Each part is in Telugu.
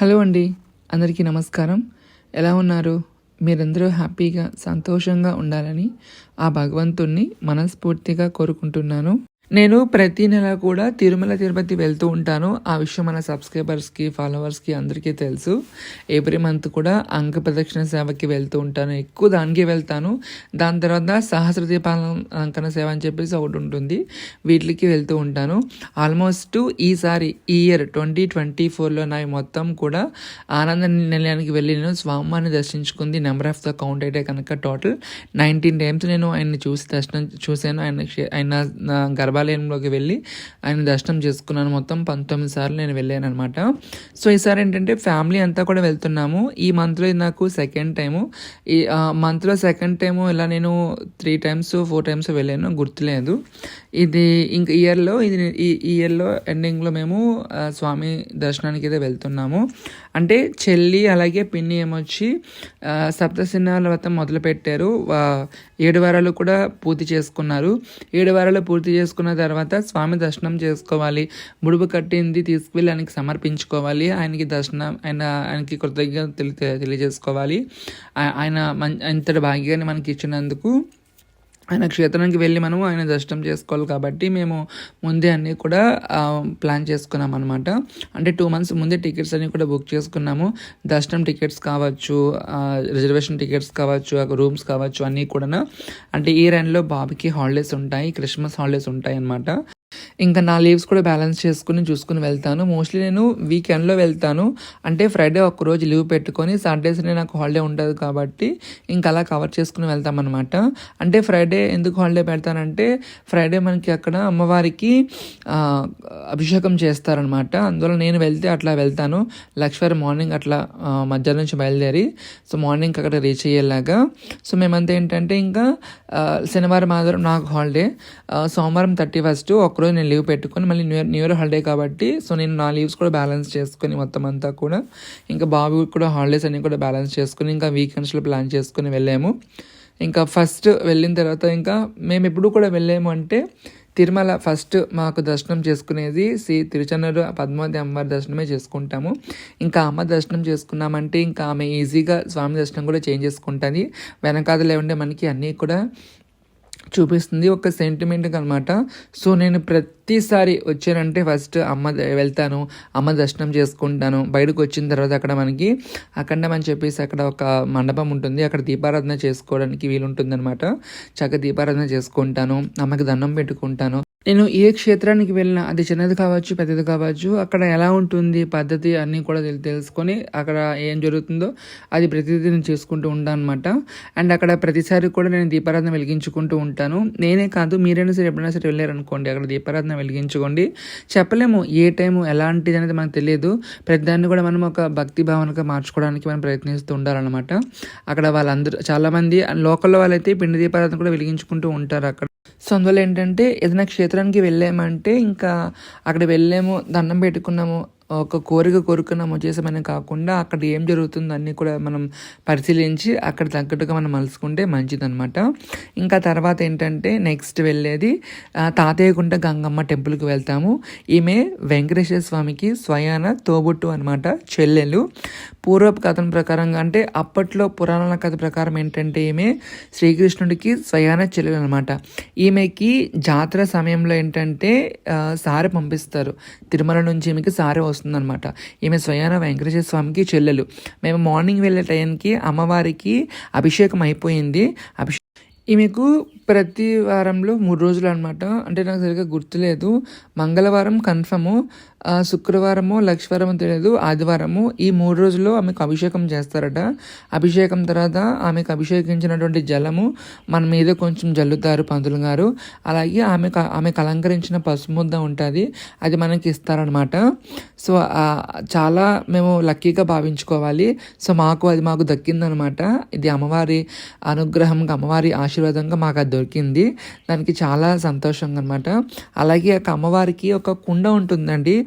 హలో అండి. అందరికీ నమస్కారం. ఎలా ఉన్నారు? మీరందరూ హ్యాపీగా సంతోషంగా ఉండాలని ఆ భగవంతుణ్ణి మనస్ఫూర్తిగా కోరుకుంటున్నాను. నేను ప్రతి నెల కూడా తిరుమల తిరుపతి వెళ్తూ ఉంటాను. ఆ విషయం మన సబ్స్క్రైబర్స్కి ఫాలోవర్స్కి అందరికీ తెలుసు. ఏప్రిల్ మంత్ కూడా అంక ప్రదక్షిణ సేవకి వెళ్తూ ఉంటాను. ఎక్కువ దానికి వెళ్తాను. దాని తర్వాత సహస్ర దీపాలంకరణ సేవ అని చెప్పేసి ఒకటి ఉంటుంది. వీటికి వెళ్తూ ఉంటాను. ఆల్మోస్ట్ ఈసారి ఈ ఇయర్ ట్వంటీ ట్వంటీ ఫోర్లో నా మొత్తం కూడా ఆనంద నిలయానికి వెళ్ళి నేను స్వామిని దర్శించుకుంది నెంబర్ ఆఫ్ ద కౌంట్ అయితే కనుక టోటల్ నైన్టీన్ టైమ్స్ నేను ఆయన్ని చూసి దర్శనం చూశాను. ఆయన ఆయన గర్భ దేవాలయంలోకి వెళ్ళి ఆయన దర్శనం చేసుకున్నాను మొత్తం పంతొమ్మిది సార్లు నేను వెళ్ళాను అనమాట సో ఈసారి ఏంటంటే ఫ్యామిలీ అంతా కూడా వెళ్తున్నాము. ఈ మంత్లో ఇది నాకు సెకండ్ టైము. ఈ మంత్లో సెకండ్ టైము ఇలా నేను త్రీ టైమ్స్ ఫోర్ టైమ్స్ వెళ్ళాను. గుర్తులేదు. ఇది ఇంక ఇయర్లో ఇది ఈ ఇయర్లో ఎండింగ్లో మేము స్వామి దర్శనానికి అయితే వెళ్తున్నాము. అంటే చెల్లి అలాగే పిన్ని ఏమొచ్చి ఆ, సప్తసిన్నాల వ్రతం మొదలుపెట్టారు. ఏడు వారాలు కూడా పూర్తి చేసుకున్నారు. ఏడు వారాలు పూర్తి చేసుకున్న తర్వాత స్వామి దర్శనం చేసుకోవాలి. ముడుపు కట్టింది తీసుకువెళ్ళి ఆయనకి సమర్పించుకోవాలి. ఆయనకి దర్శనం ఆయన ఆయనకి కృతజ్ఞత తెలి తెలియజేసుకోవాలి. ఆయన మం ఇంతటి భాగ్యాన్ని మనకి ఇచ్చినందుకు ఆయన క్షేత్రానికి వెళ్ళి మనము ఆయన దర్శనం చేసుకోవాలి కాబట్టి మేము ముందే అన్నీ కూడా ప్లాన్ చేసుకున్నాం అనమాట అంటే టూ మంత్స్ ముందే టికెట్స్ అన్నీ కూడా బుక్ చేసుకున్నాము. దర్శనం టికెట్స్ కావచ్చు రిజర్వేషన్ టికెట్స్ కావచ్చు రూమ్స్ కావచ్చు అన్నీ కూడా అంటే ఈ రెండులో బాబుకి హాలిడేస్ ఉంటాయి క్రిస్మస్ హాలిడేస్ ఉంటాయి అన్నమాట. ఇంకా నా లీవ్స్ కూడా బ్యాలెన్స్ చేసుకుని చూసుకుని వెళ్తాను. మోస్ట్లీ నేను వీకెండ్లో వెళ్తాను. అంటే ఫ్రైడే ఒక రోజు లీవ్ పెట్టుకొని సాటర్డేస్నే నాకు హాలిడే ఉంటుంది కాబట్టి ఇంకా అలా కవర్ చేసుకుని వెళ్తామన్నమాట. అంటే ఫ్రైడే ఎందుకు హాలిడే పెడతానంటే ఫ్రైడే మనకి అక్కడ అమ్మవారికి అభిషేకం చేస్తారనమాట అందువల్ల నేను వెళ్తే అట్లా వెళ్తాను. లక్ష్మీ మార్నింగ్ అట్లా మధ్యాహ్నం నుంచి బయలుదేరి సో మార్నింగ్ అక్కడ రీచ్ అయ్యేలాగా. సో మేమంతా ఏంటంటే ఇంకా శనివారం ఆదివారం నాకు హాలిడే సోమవారం థర్టీ ఫస్ట్ ఒకరోజు నేను లీవ్ పెట్టుకొని మళ్ళీ new year new year holiday కాబట్టి సో నేను నా లీవ్స్ కూడా బ్యాలెన్స్ చేసుకొని మొత్తం అంతా కూడా ఇంకా బాబు కూడా హాలిడేస్ అన్నీ కూడా బ్యాలెన్స్ చేసుకుని ఇంకా వీకెండ్స్లో ప్లాన్ చేసుకుని వెళ్ళాము. ఇంకా ఫస్ట్ వెళ్ళిన తర్వాత ఇంకా మేము ఎప్పుడు కూడా వెళ్ళాము అంటే తిరుమల ఫస్ట్ మాకు దర్శనం చేసుకునేది శ్రీ తిరుచన్నూరు పద్మావతి అమ్మవారి దర్శనమే చేసుకుంటాము. ఇంకా అమ్మ దర్శనం చేసుకున్నామంటే ఇంకా ఆమె ఈజీగా స్వామి దర్శనం కూడా చేంజ్ చేసుకుంటుంది. వెనకాదలే ఉండే మనకి అన్నీ కూడా చూపిస్తుంది ఒక సెంటిమెంట్ అనమాట సో నేను ప్రతిసారి వచ్చానంటే ఫస్ట్ అమ్మ వెళ్తాను అమ్మ దర్శనం చేసుకుంటాను బయటకు వచ్చిన తర్వాత అక్కడ మనకి అఖండం అని చెప్పేసి అక్కడ ఒక మండపం ఉంటుంది. అక్కడ దీపారాధన చేసుకోవడానికి వీలుంటుంది అనమాట చక్కగా దీపారాధన చేసుకుంటాను అమ్మకి దండం పెట్టుకుంటాను. నేను ఏ క్షేత్రానికి వెళ్ళినా అది చిన్నది కావచ్చు పెద్దది కావచ్చు అక్కడ ఎలా ఉంటుంది పద్ధతి అన్నీ కూడా తెలుసుకొని అక్కడ ఏం జరుగుతుందో అది ప్రతిదీ నేను చేసుకుంటూ ఉంటాను అనమాట అండ్ అక్కడ ప్రతిసారి కూడా నేను దీపారాధన వెలిగించుకుంటూ ఉంటాను. నేనే కాదు మీరైనా సరే ఎప్పుడైనా సరే వెళ్ళారనుకోండి అక్కడ దీపారాధన వెలిగించుకోండి. చెప్పలేము ఏ టైము ఎలాంటిది అనేది మనకు తెలియదు. ప్రతిదాన్ని కూడా మనం ఒక భక్తి భావనగా మార్చుకోవడానికి మనం ప్రయత్నిస్తూ ఉండాలన్నమాట. అక్కడ వాళ్ళందరూ చాలామంది లోకల్లో వాళ్ళైతే పిండి దీపారాధన కూడా వెలిగించుకుంటూ ఉంటారు అక్కడ. సో అందువల్ల ఏంటంటే ఏదైనా క్షేత్రానికి వెళ్ళామంటే ఇంకా అక్కడ వెళ్ళాము దండం పెట్టుకున్నాము. ఒక కోరిక కోరుకున్నాము చేసామని కాకుండా అక్కడ ఏం జరుగుతుందో అన్నీ కూడా మనం పరిశీలించి అక్కడ తగ్గట్టుగా మనం మలుచుకుంటే మంచిదన్నమాట. ఇంకా తర్వాత ఏంటంటే నెక్స్ట్ వెళ్ళేది తాతయ్యగుంట గంగమ్మ టెంపుల్కి వెళ్తాము. ఈమె వెంకటేశ్వర స్వామికి స్వయాన తోబుట్టు అనమాట చెల్లెలు. పూర్వపు కథన ప్రకారంగా అంటే అప్పట్లో పురాణాల కథ ప్రకారం ఏంటంటే ఈమె శ్రీకృష్ణుడికి స్వయాన చెల్లెలు అనమాట ఈమెకి జాతర సమయంలో ఏంటంటే సారి సారె పంపిస్తారు. తిరుమల నుంచి ఈమెకి సారె వస్తుందన్నమాట ఈమె స్వయాన వెంకటేశ్వర స్వామికి చెల్లెలు. మేము మార్నింగ్ వెళ్ళే టైంకి అమ్మవారికి అభిషేకం అయిపోయింది. అభిషేకం ఈమెకు ప్రతి వారంలో మూడు రోజులు అనమాట అంటే నాకు సరిగ్గా గుర్తులేదు. మంగళవారం కన్ఫర్ము. శుక్రవారము లక్ష్మీవారము తెలియదు ఆదివారము ఈ మూడు రోజుల్లో ఆమెకు అభిషేకం చేస్తారట. అభిషేకం తర్వాత ఆమెకు అభిషేకించినటువంటి జలము మన మీద కొంచెం జల్లుతారు పంతులు గారు. అలాగే ఆమెకు ఆమెకు అలంకరించిన పసుపు ముద్ద ఉంటుంది. అది మనకి ఇస్తారనమాట సో చాలా మేము లక్కీగా భావించుకోవాలి. సో మాకు అది మాకు దక్కిందనమాట ఇది అమ్మవారి అనుగ్రహంగా అమ్మవారి ఆశీర్వాదంగా మాకు అది దొరికింది. దానికి చాలా సంతోషంగా అనమాట అలాగే ఒక అమ్మవారికి ఒక కుండ ఉంటుందండి.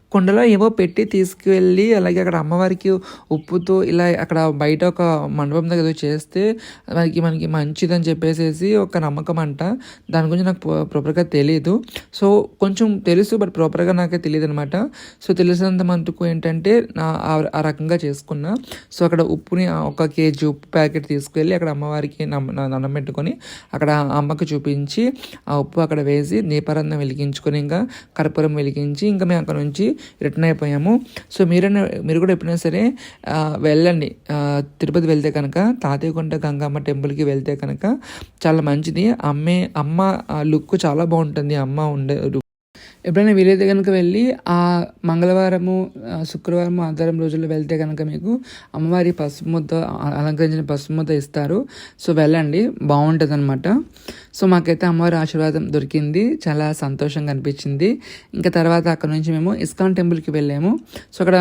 కుండలో ఏవో పెట్టి తీసుకువెళ్ళి అలాగే అక్కడ అమ్మవారికి ఉప్పుతో ఇలా అక్కడ బయట ఒక మండపం దగ్గర చేస్తే మనకి మనకి మంచిదని చెప్పేసేసి ఒక నమ్మకం అంట. దాని గురించి నాకు ప్రాపర్గా తెలియదు సో కొంచెం తెలుసు బట్ ప్రాపర్గా నాకే తెలియదు అనమాట సో తెలిసినంత మందుకు ఏంటంటే నా ఆ- రకంగా చేసుకున్నా. సో అక్కడ ఉప్పుని ఒక కేజీ ఉప్పు ప్యాకెట్ తీసుకెళ్ళి అక్కడ అమ్మవారికి నమ్మ- నా- దండం పెట్టుకొని అక్కడ అమ్మకి చూపించి ఆ ఉప్పు అక్కడ వేసి దీపారాధన వెలిగించుకొని ఇంకా కర్పూరం వెలిగించి ఇంకా మేము అక్కడ నుంచి రిటర్న్ అయిపోయాము. సో మీరైనా మీరు కూడా ఎప్పుడైనా సరే వెళ్ళండి. తిరుపతి వెళ్తే కనుక తాతయ్యకొండ గంగమ్మ టెంపుల్కి వెళ్తే కనుక చాలా మంచిది. అమ్మే అమ్మ లుక్ చాలా బాగుంటుంది. అమ్మ ఉండే ఎప్పుడైనా వీలైతే కనుక వెళ్ళి ఆ మంగళవారము శుక్రవారం ఆదివారం రోజుల్లో వెళ్తే కనుక మీకు అమ్మవారి పసుపు ముద్ద అలంకరించిన పసుపు ముద్ద ఇస్తారు. సో వెళ్ళండి. బాగుంటుంది అనమాట సో మాకైతే అమ్మవారి ఆశీర్వాదం దొరికింది. చాలా సంతోషంగా అనిపించింది. ఇంకా తర్వాత అక్కడ నుంచి మేము ఇస్కాన్ టెంపుల్కి వెళ్ళాము. సో అక్కడ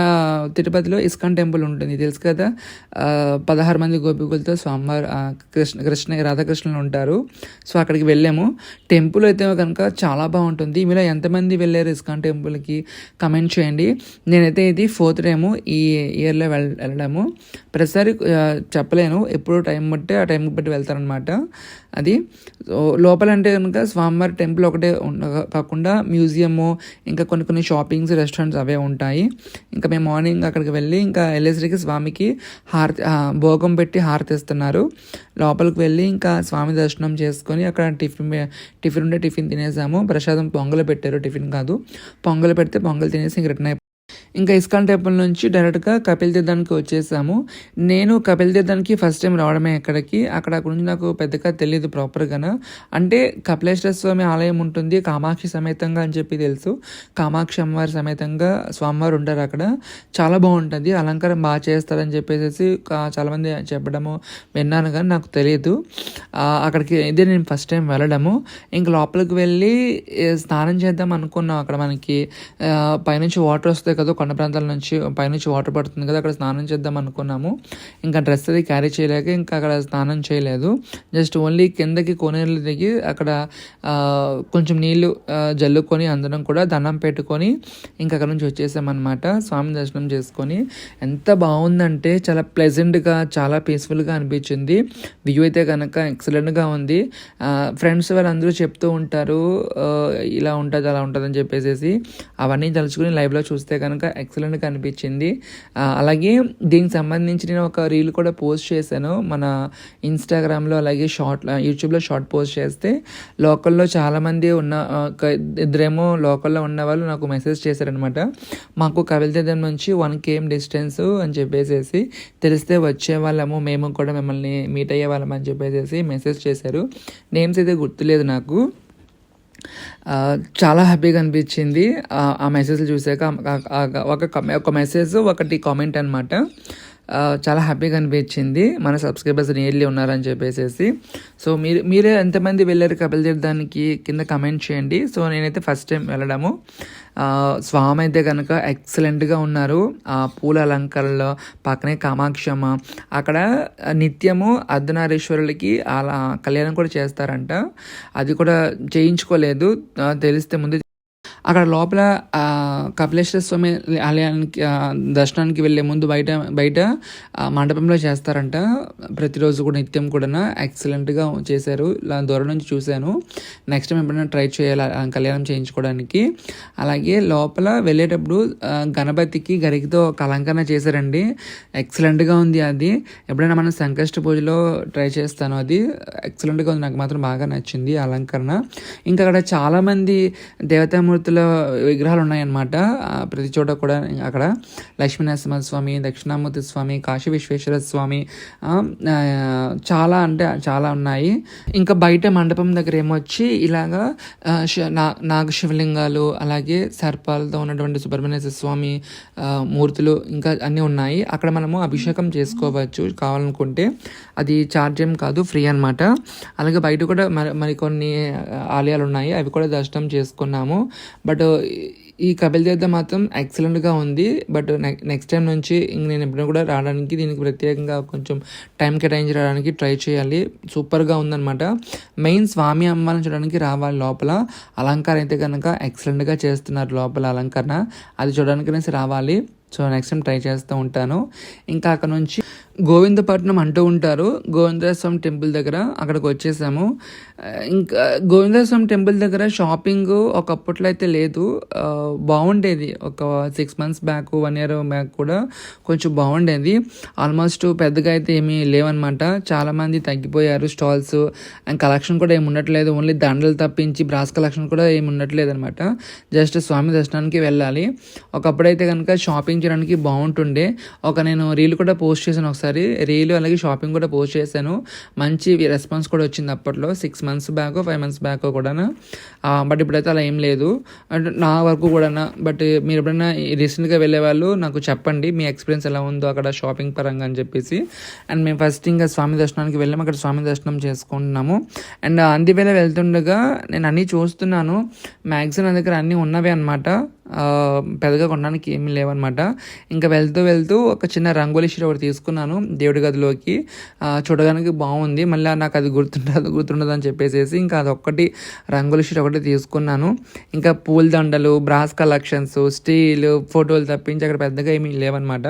తిరుపతిలో ఇస్కాన్ టెంపుల్ ఉంటుంది. తెలుసు కదా? పదహారు మంది గోపికులతో స్వామివారు కృష్ణ కృష్ణ రాధాకృష్ణులు ఉంటారు. సో అక్కడికి వెళ్ళాము. టెంపుల్ అయితే కనుక చాలా బాగుంటుంది. మీలో ఎంతమంది వెళ్ళారు ఇస్కాన్ టెంపుల్కి కమెంట్ చేయండి. నేనైతే ఇది ఫోర్త్ టైము ఈ ఇయర్లో వెళ్ వెళ్ళడము. ప్రతిసారి చెప్పలేను. ఎప్పుడు టైం బట్టి ఆ టైంకి బట్టి వెళ్తారనమాట అది. సో లోపల అంటే కనుక స్వామివారి టెంపుల్ ఒకటే కాకుండా మ్యూజియము ఇంకా కొన్ని కొన్ని షాపింగ్స్ రెస్టారెంట్స్ అవే ఉంటాయి. ఇంకా మేము మార్నింగ్ అక్కడికి వెళ్ళి ఇంకా వెళ్ళేసరికి స్వామికి హారతి భోగం పెట్టి హారతి ఇస్తున్నారు లోపలికి వెళ్ళి ఇంకా స్వామి దర్శనం చేసుకొని అక్కడ టిఫిన్ టిఫిన్ ఉంటే టిఫిన్ తినేసాము. ప్రసాదం పొంగలు పెట్టారు టిఫిన్ కాదు. పొంగల్ పెడితే పొంగల్ తినేసి ఇంక రిటర్న్ అయిపో ఇంకా ఇస్కాన్ టెంపుల్ నుంచి డైరెక్ట్గా కపిల్ తీర్థానికి వచ్చేసాము. నేను కపిల్ తీర్థానికి ఫస్ట్ టైం రావడమే ఇక్కడికి అక్కడ గురించి నాకు పెద్దగా తెలియదు ప్రాపర్గా అంటే కపిలేశ్వర స్వామి ఆలయం ఉంటుంది కామాక్షి సమేతంగా అని చెప్పి తెలుసు. కామాక్షి అమ్మవారి సమేతంగా స్వామివారు ఉంటారు అక్కడ. చాలా బాగుంటుంది అలంకారం బాగా చేస్తారని చెప్పేసి చాలామంది చెప్పడము విన్నాను కానీ నాకు తెలియదు అక్కడికి ఇదే నేను ఫస్ట్ టైం వెళ్ళడము. ఇంక లోపలికి వెళ్ళి స్నానం చేద్దాం అనుకున్నాం అక్కడ మనకి. పైనుంచి వాటర్ వస్తాయి కదా కొండ ప్రాంతాల నుంచి పైనుంచి వాటర్ పడుతుంది కదా అక్కడ స్నానం చేద్దాం అనుకున్నాము. ఇంకా డ్రెస్ అది క్యారీ చేయలేక ఇంకా అక్కడ స్నానం చేయలేదు. జస్ట్ ఓన్లీ కిందకి కోనేరులు దిగి అక్కడ కొంచెం నీళ్ళు జల్లుకొని అందరం కూడా దండం పెట్టుకొని ఇంకా అక్కడ నుంచి వచ్చేసామన్నమాట. స్వామి దర్శనం చేసుకొని ఎంత బాగుందంటే చాలా ప్లెజెంట్గా చాలా పీస్ఫుల్గా అనిపించింది. వ్యూ అయితే కనుక ఎక్సలెంట్గా ఉంది. ఫ్రెండ్స్ వాళ్ళందరూ చెప్తూ ఉంటారు ఇలా ఉంటుంది అలా ఉంటుంది అని చెప్పేసి అవన్నీ తలుచుకుని లైవ్లో చూస్తే కనుక ఎక్సలెంట్గా అనిపించింది. కనిపించింది అలాగే దీనికి సంబంధించి నేను ఒక రీల్ కూడా పోస్ట్ చేశాను. మన ఇన్స్టాగ్రామ్లో అలాగే షార్ట్ యూట్యూబ్లో షార్ట్ పోస్ట్ చేస్తే లోకల్లో చాలామంది ఉన్న ఒక ఇద్దరేమో లోకల్లో ఉన్న వాళ్ళు నాకు మెసేజ్ చేశారనమాట మాకు కవిల్తీర్థం నుంచి వన్ కేఎం డిస్టెన్స్ అని చెప్పేసి తెలిస్తే వచ్చే వాళ్ళము మేము కూడా మిమ్మల్ని మీట్ అయ్యే వాళ్ళం అని చెప్పేసి మెసేజ్ చేశారు. నేమ్స్ అయితే గుర్తులేదు నాకు. చాలా హ్యాపీగా అనిపించింది. ఆ, మెసేజ్లు చూసాక ఒక ఒక మెసేజ్ ఒకటి కామెంట్ అనమాట చాలా హ్యాపీగా అనిపించింది. మన సబ్స్క్రైబర్స్ నియర్లీ ఉన్నారని చెప్పేసి సో మీరు మీరే ఎంతమంది వెళ్ళారు కపిల్ తీర్థానికి కింద కమెంట్ చేయండి. సో నేనైతే ఫస్ట్ టైం వెళ్ళడము. స్వామి అయితే కనుక ఎక్సలెంట్గా ఉన్నారు. ఆ పూల అలంకరణలో పక్కనే కామాక్షమ్మ. అక్కడ నిత్యము అర్ధనారీశ్వరులకి అలా కళ్యాణం కూడా చేస్తారంట. అది కూడా చేయించుకోలేదు. తెలిస్తే ముందు అక్కడ లోపల కపిలేశ్వర స్వామి ఆలయానికి దర్శనానికి వెళ్ళే ముందు బయట బయట మండపంలో చేస్తారంట. ప్రతిరోజు కూడా నిత్యం కూడా ఎక్సలెంట్గా చేశారు. ఇలా దూరం నుంచి చూశాను. నెక్స్ట్ టైం ఎప్పుడైనా ట్రై చేయాలి కళ్యాణం చేయించుకోవడానికి. అలాగే లోపల వెళ్ళేటప్పుడు గణపతికి గరికతో ఒక అలంకరణ చేశారండి. ఎక్సలెంట్గా ఉంది అది. ఎప్పుడైనా మనం సంకష్ట పూజలో ట్రై చేస్తాను అది. ఎక్సలెంట్గా ఉంది. నాకు మాత్రం బాగా నచ్చింది అలంకరణ. ఇంకా అక్కడ చాలామంది దేవతామూర్తులు విగ్రహాలు ఉన్నాయన్నమాట ప్రతి చోట కూడా అక్కడ లక్ష్మీనరసింహ స్వామి దక్షిణామూర్తి స్వామి కాశీ విశ్వేశ్వర స్వామి చాలా అంటే చాలా ఉన్నాయి. ఇంకా బయట మండపం దగ్గర ఏమొచ్చి ఇలాగా నాగ శివలింగాలు అలాగే సర్పాలతో ఉన్నటువంటి సుబ్రహ్మణ్య స్వామి మూర్తులు ఇంకా అన్నీ ఉన్నాయి. అక్కడ మనము అభిషేకం చేసుకోవచ్చు కావాలనుకుంటే. అది ఛార్జ్ ఏం కాదు ఫ్రీ అనమాట అలాగే బయట కూడా మరి మరికొన్ని ఆలయాలు ఉన్నాయి అవి కూడా దర్శనం చేసుకున్నాము. బట్ ఈ కపిల్ తీర్థ మాత్రం ఎక్సలెంట్గా ఉంది. బట్ నెక్స్ట్ టైం నుంచి ఇంక నేను ఎప్పుడైనా కూడా రావడానికి దీనికి ప్రత్యేకంగా కొంచెం టైం కేటాయించి రావడానికి ట్రై చేయాలి. సూపర్గా ఉందన్నమాట. మెయిన్ స్వామి అమ్మాలను చూడడానికి రావాలి లోపల. అలంకారం అయితే కనుక ఎక్సలెంట్గా చేస్తున్నారు లోపల అలంకరణ. అది చూడడానికి అనేసి రావాలి. సో నెక్స్ట్ టైం ట్రై చేస్తూ ఉంటాను. ఇంకా అక్కడ నుంచి గోవిందపట్నం అంటూ ఉంటారు. గోవిందస్వామి టెంపుల్ దగ్గర అక్కడికి వచ్చేసాము. ఇంకా గోవిందస్వామి టెంపుల్ దగ్గర షాపింగ్ ఒకప్పట్లో అయితే లేదు. బాగుండేది. ఒక six months back one year back కూడా కొంచెం బాగుండేది. ఆల్మోస్ట్ పెద్దగా అయితే ఏమీ లేవన్నమాట. చాలామంది తగ్గిపోయారు స్టాల్స్. అండ్ కలెక్షన్ కూడా ఏమి ఉండట్లేదు. ఓన్లీ దండలు తప్పించి బ్రాస్ కలెక్షన్ కూడా ఏమి ఉండట్లేదు అనమాట జస్ట్ స్వామి దర్శనానికి వెళ్ళాలి. ఒకప్పుడైతే కనుక షాపింగ్ చేయడానికి బాగుంటుండే. ఒక నేను రీల్ కూడా పోస్ట్ చేశాను ఒకసారి. రీల్ అలాగే షాపింగ్ కూడా పోస్ట్ చేశాను. మంచి రెస్పాన్స్ కూడా వచ్చింది అప్పట్లో. Six months back five months back కూడా బట్ ఇప్పుడైతే అలా ఏం లేదు. అంటే నా వరకు కూడా బట్ మీరు ఎప్పుడైనా రీసెంట్గా వెళ్ళే వాళ్ళు నాకు చెప్పండి మీ ఎక్స్పీరియన్స్ ఎలా ఉందో అక్కడ షాపింగ్ పరంగా అని చెప్పేసి. అండ్ మేము ఫస్ట్ ఇంకా స్వామి దర్శనానికి వెళ్ళాము అక్కడ స్వామి దర్శనం చేసుకుంటున్నాము. అండ్ అందువేళ వెళ్తుండగా నేను అన్నీ చూస్తున్నాను. మ్యాక్సిమం నా దగ్గర అన్నీ ఉన్నవే అనమాట పెద్దగా కొనడానికి ఏమీ లేవన్నమాట. ఇంకా వెళ్తూ వెళ్తూ ఒక చిన్న రంగోలీ షీట్ ఒకటి తీసుకున్నాను దేవుడి గదిలోకి. చూడడానికి బాగుంది. మళ్ళీ నాకు అది గుర్తుండదు గుర్తుండదు అని చెప్పేసి ఇంకా అదొక్కటి రంగోలీ షీట్ ఒకటి తీసుకున్నాను. ఇంకా పూల దండలు బ్రాస్ కలెక్షన్స్ స్టీల్ ఫోటోలు తప్పించి అక్కడ పెద్దగా ఏమీ లేవన్నమాట.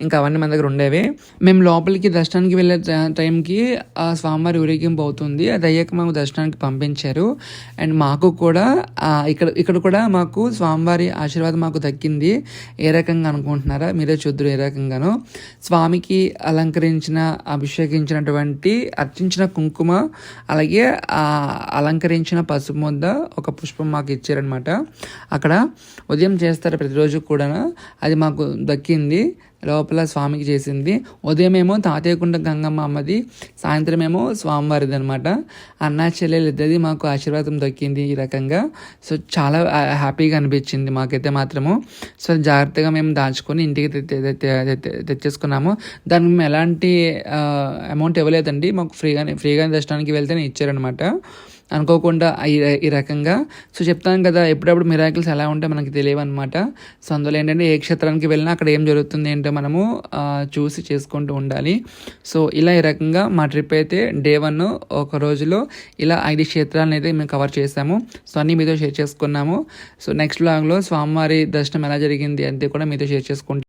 ఇంకా అవన్నీ మన దగ్గర ఉండేవి. మేము లోపలికి దర్శనానికి వెళ్ళే టైంకి ఆ స్వామివారి ఊరేగింపు అవుతుంది. అది అయ్యాక మాకు దర్శనానికి పంపించారు. అండ్ మాకు కూడా ఇక్కడ ఇక్కడ కూడా మాకు స్వామివారి ఆశీర్వాదం మాకు దక్కింది. ఏ రకంగా అనుకుంటున్నారా? మీరే చూద్దరు ఏ రకంగానో. స్వామికి అలంకరించిన అభిషేకించినటువంటి అర్చించిన కుంకుమ అలాగే ఆ అలంకరించిన పసుపు ముద్ద ఒక పుష్పం మాకు ఇచ్చారనమాట అక్కడ ఉదయం చేస్తారు ప్రతిరోజు కూడా అది మాకు దక్కింది. లోపల స్వామికి చేసింది. ఉదయమేమో తాతయ్యకుంట గంగమ్మ అమ్మది సాయంత్రమేమో స్వామివారిది అనమాట అన్నా చెల్లెలు ఇద్దరిది మాకు ఆశీర్వాదం దొక్కింది ఈ రకంగా. సో చాలా హ్యాపీగా అనిపించింది మాకైతే మాత్రము. సో జాగ్రత్తగా మేము దాచుకొని ఇంటికి తె- తెచ్చేసుకున్నాము. దానికి మేము ఎలాంటి అమౌంట్ ఇవ్వలేదండి. మాకు ఫ్రీగానే ఫ్రీగానే దర్శనానికి వెళ్తేనే ఇచ్చారనమాట అనుకోకుండా ఈ ఈ రకంగా. సో చెప్తాను కదా ఎప్పుడప్పుడు మిరాకిల్స్ ఎలా ఉంటే మనకి తెలియవు అనమాట సో అందులో ఏంటంటే ఏ క్షేత్రానికి వెళ్ళినా అక్కడ ఏం జరుగుతుంది ఏంటో మనము చూసి చేసుకుంటూ ఉండాలి. సో ఇలా ఈ రకంగా మా ట్రిప్ అయితే డే వన్ ఒక రోజులో ఇలా ఐదు క్షేత్రాలను అయితే మేము కవర్ చేసాము సో అన్నీ మీతో షేర్ చేసుకున్నాము. సో నెక్స్ట్ బ్లాగ్లో స్వామివారి దర్శనం ఎలా జరిగింది అంతే కూడా మీతో షేర్ చేసుకుంటాం